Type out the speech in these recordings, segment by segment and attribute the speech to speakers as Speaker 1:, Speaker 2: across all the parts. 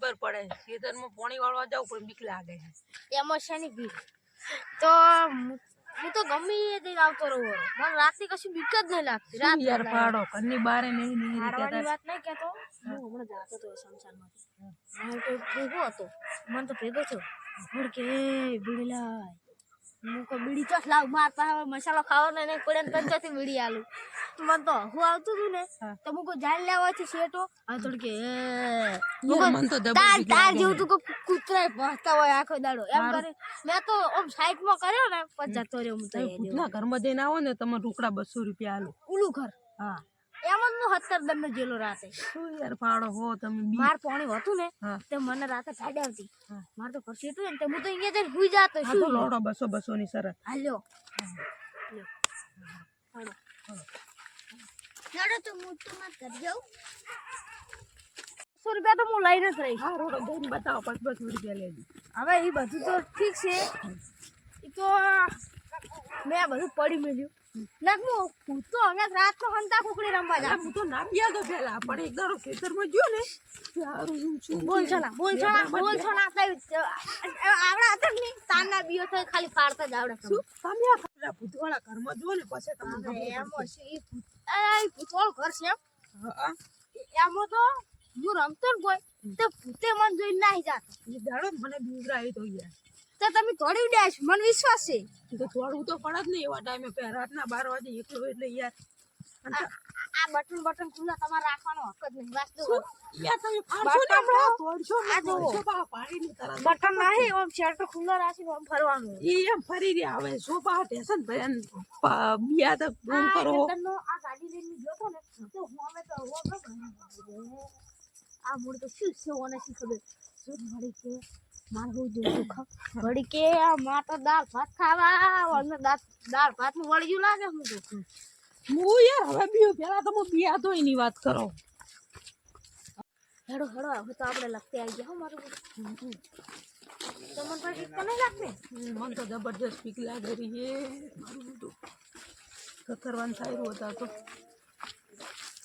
Speaker 1: જબર પડે. ખેતરમાં પાણી વાળવા જાવ પણ બીક લાગે
Speaker 2: એમાં છે ની બીક. તો હું હું તો ગમે એ દે આવતો રહું મને રાતે કશું બીક જ નહીં લાગતી. રાત
Speaker 1: યાર પાડો ઘરની બારે નહીં નહીં
Speaker 2: હારવાની વાત નહીં કહેતો. હું હમણાં જાતો તો શમશાનમાંથી મારો તો ભેગો હતો. મને તો ભેગો થયો. હું કે બીડી લાય હું કોઈ બીડી ચોસ લાવ માર પાસે મસાલો ખાવાનો ને પડે ને પંચાયતી બીડી આલું. તો મને તો હું આવતું હતું ને તો મુકો જાળ લેવા છે શેટો આ કે
Speaker 1: યાર, તો
Speaker 2: તાર તાર જેવું તો કોઈ કૂતરાય પહોંચતા હોય આખો દાડો. એમ કરે મેં તો આમ સાઈડમાં કર્યો ને પછી જતો રહ્યો હું તો
Speaker 1: ઘરમાં જઈને આવો ને તમે રોકડા બસો રૂપિયા આલો.
Speaker 2: ઉલું ઘર.
Speaker 1: હું.
Speaker 2: સત્તર દંડ જેલો રાતે.
Speaker 1: યાર પાડો હો તમે
Speaker 2: માર પાણી હતું ને તે મને રાતે ગાડી આવતી. માર તો ખર્ચી હતું ને તે હું તો અહીંયા જઈને હુઈ જાતો
Speaker 1: તો લોડો બસો બસો ની શરત
Speaker 2: હાલ્યો લ્યો. હાલો. હેડો તો હું તો મત જાઉં સો રૂપિયા તો હું લઈને જ રહીશ.
Speaker 1: હા રોડો જઈને બતાવો પાંચ બસો રૂપિયા લેજો.
Speaker 2: હવે એ બધું તો ઠીક છે. એ તો મેં આ બધું પડી મેલ્યું. ના હું તો હવે રાતનો હંતા કુકડી રમવા
Speaker 1: આ હું તો ના બ્યા પેલા પણ એક દાડો ખેતરમાં ગયો ને સારું છું.
Speaker 2: બોલ છો બોલ છો બોલ છો આવડા હતા ને તાના બીઓ તો ખાલી ફાડતા જ આવડે
Speaker 1: શું? તમે આ ભૂતવાળા ઘરમાં જો ને પછી તમને
Speaker 2: એમ હશે એ ભૂતવાળું ઘર છે એમ. એમાં તો હું રમતો ને કોઈ તો ભૂતે મને જોઈને નાહી જાત.
Speaker 1: એ દાડો મને બીવરા આવી તો યાર.
Speaker 2: તો તમે તોડી ઉડ્યા છો મને વિશ્વાસ છે.
Speaker 1: તો તોડવું તો પડે જ ને એવા ટાઈમે રાતના બાર વાગે એકલો એટલે યાર.
Speaker 2: આ બટન બટન ખુલ્લા તમારે રાખવાનો હક જ નહીં વાસ્તુ
Speaker 1: યાર તમે ફાડશો ને
Speaker 2: બટન
Speaker 1: હમણાં, તોડશો
Speaker 2: આ નહીં ઓમ શર્ટ ખુલ્લો રાખી ઓમ ફરવાનું.
Speaker 1: એ એમ ફરી રહ્યા. હવે સોફા ટેશન ભર્યા ને પા- બિયા તો બૂમ કરો.
Speaker 2: આ ગાડી લઈને ગયો તો ને તો હું અમે તો હો આ મૂળ તો શું છે ઓને શી ખબર? શું વળી કે માર જોયું ખા વળી કે આ માં તો દાળ ભાત ખાવા અને દાળ દાળ ભાતનું વળ્યું લાગે હું તો
Speaker 1: હું યાર હવે બીયો પેલા તો હું બિયા તો એની વાત કરો.
Speaker 2: હેડો હેડો હવે તો આપણે લખતે આવી ગયા હો મારું તમને પછી તો નહીં લાગને
Speaker 1: મને તો જબરજસ્ત પીક લાગે રહી છે. મારું બધું કતરવાન થાય હતા તો.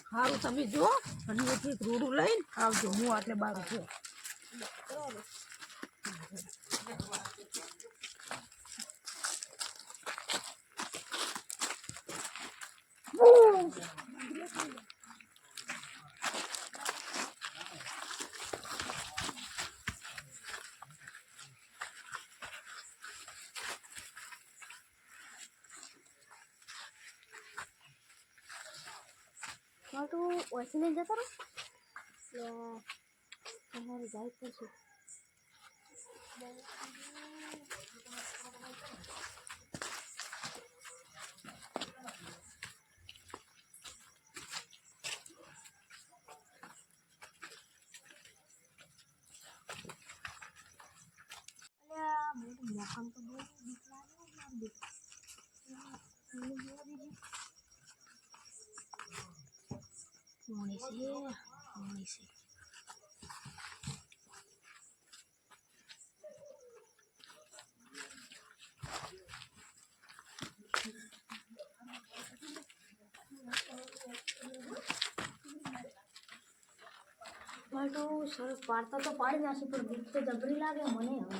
Speaker 1: સારું તમે જો અને એક રોડું લઈને આવજો. હું આટલે બાર છું.
Speaker 2: મારે તો ઓછી લઈને જતો રહો એટલે તમારે જાય પડશે અલ્યા, મને તો મોકામ તો બહુ બીક લાગે હો, મારી બીક. મને જોવા તો સરસ પાડતા તો પાડી નાખી પણ બીક તો જબરી લાગે મને હવે.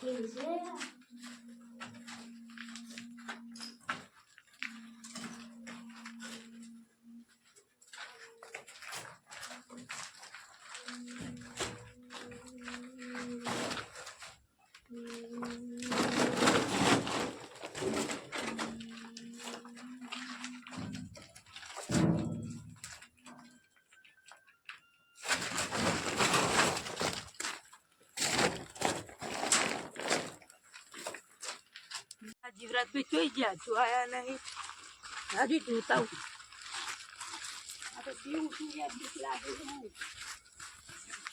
Speaker 2: 姐姐 છે
Speaker 1: આ જોઈ ગયા જોયા નહીં. હજી જોતા તો છે.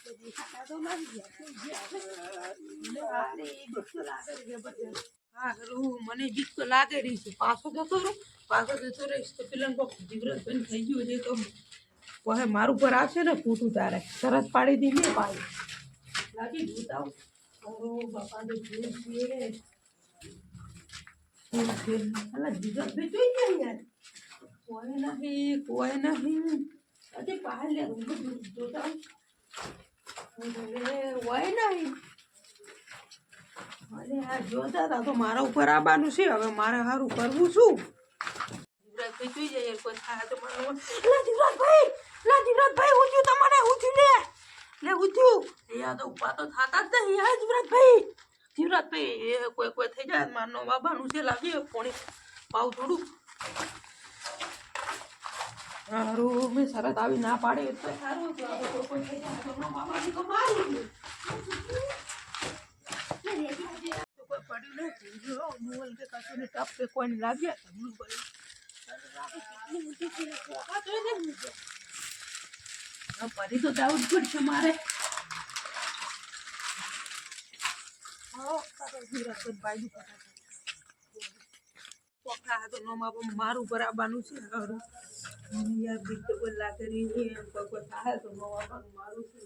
Speaker 1: તો તો છે આપણે? મને બીક તો લાગે છે તો રહી છે. પાછો જતો રહો, પાછો જતો રહીશ તો પેલા કોક જીવરત બંધ થઈ ગયું છે તો હવે મારું પર આવશે ને ફૂટું તારે. સરસ પાડી દીધી પાડી. લાગી જોતા બાપા ને છે છે જોઈ કોઈ નહીં કોઈ નહીં હજી બહાર લે જોતા અરે હોય અરે આ જોતા હતા તો મારા ઉપર આવવાનું છે હવે મારે સારું કરવું શું જીવરાજભાઈ જોઈ જાય કોઈ થાય તો મને લા જીવરાજભાઈ લા જીવરાજભાઈ ઉઠ્યું. તમારે ઉઠ્યું લે લે એ આ તો ઊભા તો થતા જ નહીં. હા જીવરાજભાઈ. જીવરાજભાઈ એ કોઈ કોઈ થઈ જાય મારનો બાબાનું છે લાગી પોણી પાવ થોડું. સારું મેં શરત આવી ના પાડી તો સારું તો કોઈ થઈ જાય કોઈ કે કોઈને લાગ્યા તો પોકા તો જવું જ પડશે મારે હા તારો જીરાભાઈ બાજુ પોકા તો નો માપો મારું બરાબરનું છે હારું યાર કોઈ લાગે નહીં છે એમ તો કોઈ થાય તો નો માપવાનું મારું છે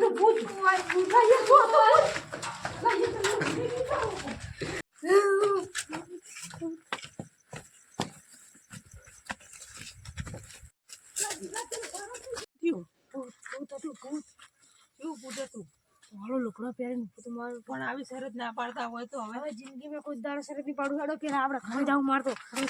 Speaker 1: તો ભૂત લાઈએ ગો તો ભૂત લાઈએ તો થયું
Speaker 2: ભૂત ભૂત હતું ભૂત
Speaker 1: હતું
Speaker 2: મારો લુકડો પહેરીને ભૂત મારું
Speaker 1: પણ આવી શરત ના પાડતા હોય તો હવે.
Speaker 2: જિંદગી જિંદગીમાં કોઈ દાડો શરત નહીં પાડું. હેડો પેલા આપણે ઘરે જાવ મારતો.
Speaker 1: ખરું